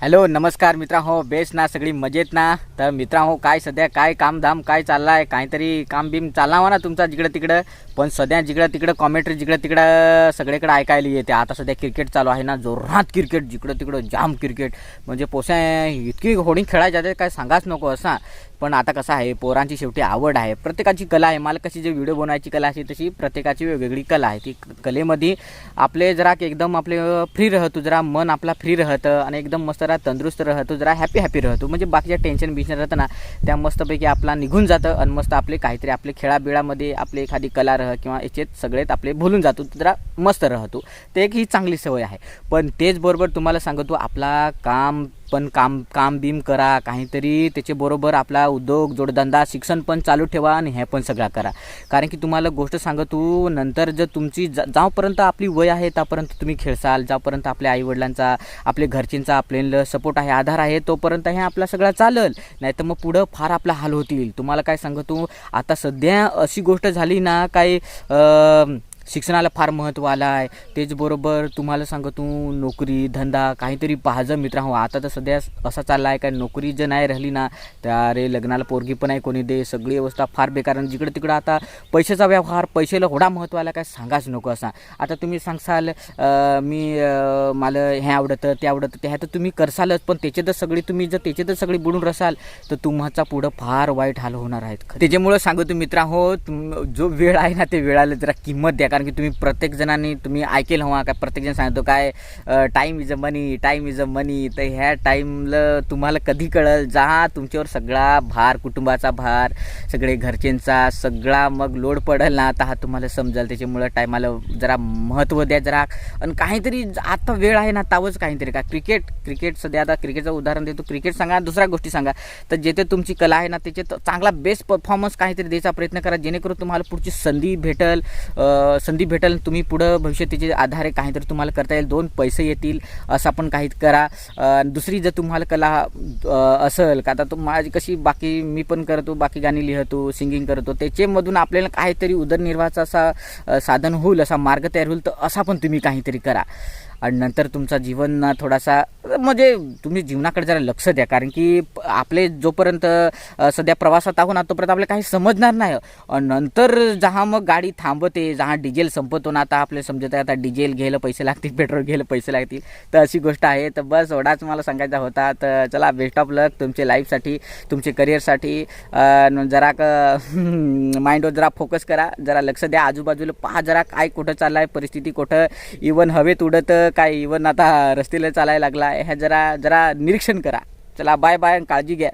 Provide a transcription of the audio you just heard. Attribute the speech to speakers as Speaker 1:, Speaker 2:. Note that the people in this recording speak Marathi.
Speaker 1: हॅलो नमस्कार मित्रा हो बेस्ट ना सगळी मजेत ना? तर मित्रा हो काय सध्या काय कामधाम काय चाललं आहे काहीतरी काम बीम चालणार ना तुमचा जिकडं तिकडं पण सध्या जिकडं तिकडं कॉमेंट्री जिकडं तिकडं सगळीकडे ऐकायला येते. आता सध्या क्रिकेट चालू आहे ना जोरात क्रिकेट जिकडं तिकडं जाम क्रिकेट म्हणजे पोसा इतकी होडी खेळायची जाते काय सांगाच नको असा. पण आता कसं आहे पोरांची शेवटी आवड आहे. प्रत्येकाची कला आहे. मला कशी जे व्हिडिओ बनवायची कला अशी तशी प्रत्येकाची वेगवेगळी कला आहे. ती कलेमध्ये आपले जरा एकदम आपले फ्री राहतो. जरा मन आपला फ्री राहतं आणि एकदम मस्त जरा तंदुरुस्त राहतो जरा हॅपी हॅपी राहतो. म्हणजे बाकीच्या टेन्शन बिन्शन राहतं ना त्या मस्तपैकी आपला निघून जातं आणि मस्त आपले काहीतरी आपले खेळाबिळामध्ये आपली एखादी कला रह किंवा याचेत सगळेत आपले भुलून जातो जरा मस्त राहतो. ते एक ही चांगली सवय आहे. पण तेच बरोबर तुम्हाला सांगतो आपला काम पण काम काम बीम करा काहीतरी त्याच्याबरोबर आपला उद्योग जोडधंदा शिक्षण पण चालू ठेवा आणि हे पण सगळं करा. कारण की तुम्हाला गोष्ट सांगतो नंतर जर तुमची जा जाऊपर्यंत आपली वय आहे त्यापर्यंत तुम्ही खेळसाल जापर्यंत आपल्या आईवडिलांचा आपल्या घरचींचा आपल्याला सपोर्ट आहे आधार आहे तोपर्यंत हे आपला सगळा चालेल. नाही तर मग पुढं फार आपला हाल होतील. तुम्हाला काय सांगतो आता सध्या अशी गोष्ट झाली ना काही शिक्षणाला फार महत्त्व आलं आहे त्याचबरोबर तुम्हाला सांगतो नोकरी धंदा काहीतरी पाहाजं मित्र हो आता तर सध्या असा चालला आहे काय नोकरी जर नाही राहिली ना तर अरे लग्नाला पोरगी पण आहे कोणी दे सगळी अवस्था फार बेकार. आणि जिकडं तिकडं आता पैशाचा व्यवहार पैशाला होडा महत्त्व आला काय सांगाच नको असा. आता तुम्ही सांगसाल मी मला हे आवडतं ते आवडतं ते ह्या तर तुम्ही करसालच. पण त्याच्यातच सगळी तुम्ही जर त्याच्यातच सगळी बुडून रसाल तर तुम्हाचा पुढं फार वाईट हाल होणार आहेत त्याच्यामुळं सांगतो मित्रा हो तुम जो वेळ आहे ना ते वेळाला जरा किंमत द्या. कारण की तुम्ही प्रत्येक जणांनी तुम्ही ऐकेल हवा का प्रत्येकजण सांगतो काय time is a money time is a money तर ह्या टाईमला तुम्हाला कधी कळल? जा तुमच्यावर सगळा भार कुटुंबाचा भार सगळे घरच्यांचा सगळा मग लोड पडेल ना आता हा तुम्हाला समजेल. त्याच्यामुळं टायमाला जरा महत्त्व द्या जरा. आणि काहीतरी आता वेळ आहे ना तावच काहीतरी का? क्रिकेट क्रिकेट सध्या आता क्रिकेटचं उदाहरण देतो. क्रिकेट सांगा दुसऱ्या गोष्टी सांगा. तर जेथे तुमची कला आहे ना त्याच्यात चांगला बेस्ट परफॉर्मन्स काहीतरी द्यायचा प्रयत्न करा. जेणेकरून तुम्हाला पुढची संधी भेटल. संधी भेटेल तुम्ही पुढं भविष्यात त्याचे आधारे काहीतरी तुम्हाला करता येईल दोन पैसे येतील असं पण काही करा. दुसरी जर तुम्हाला कला असेल का आता तो माझी कशी बाकी मी पण करतो बाकी गाणी लिहितो सिंगिंग करतो त्याच्यामधून आपल्याला काहीतरी उदरनिर्वाहाचा असा साधन होईल असा मार्ग तयार होईल तर असा पण तुम्ही काहीतरी करा. आणि नंतर तुमचा जीवन थोडासा म्हणजे तुम्ही जीवनाकडे जरा लक्ष द्या. कारण की प- आपले जोपर्यंत सध्या प्रवासात आहो ना तोपर्यंत आपल्याला काही समजणार नाही. आणि नंतर जहा मग गाडी थांबते जहा डिझेल संपतो ना आता आपले समजत आहे आता डिझेल घ्यायला पैसे लागतील पेट्रोल घ्यायला पैसे लागतील. तर अशी गोष्ट आहे. तर बस एवढाच मला सांगायचा होता. तर चला बेस्ट ऑफ लक तुमच्या लाईफसाठी तुमच्या करिअरसाठी जरा क माइंडवर जरा फोकस करा. जरा लक्ष द्या. आजूबाजूला पहा जरा काय कुठं चाललं आहे परिस्थिती कुठं. इवन हवेत उडत काय इवन आता रस्त्याला चालायला लागला ह्या जरा जरा निरीक्षण करा. चला बाय बाय काळजी घ्या.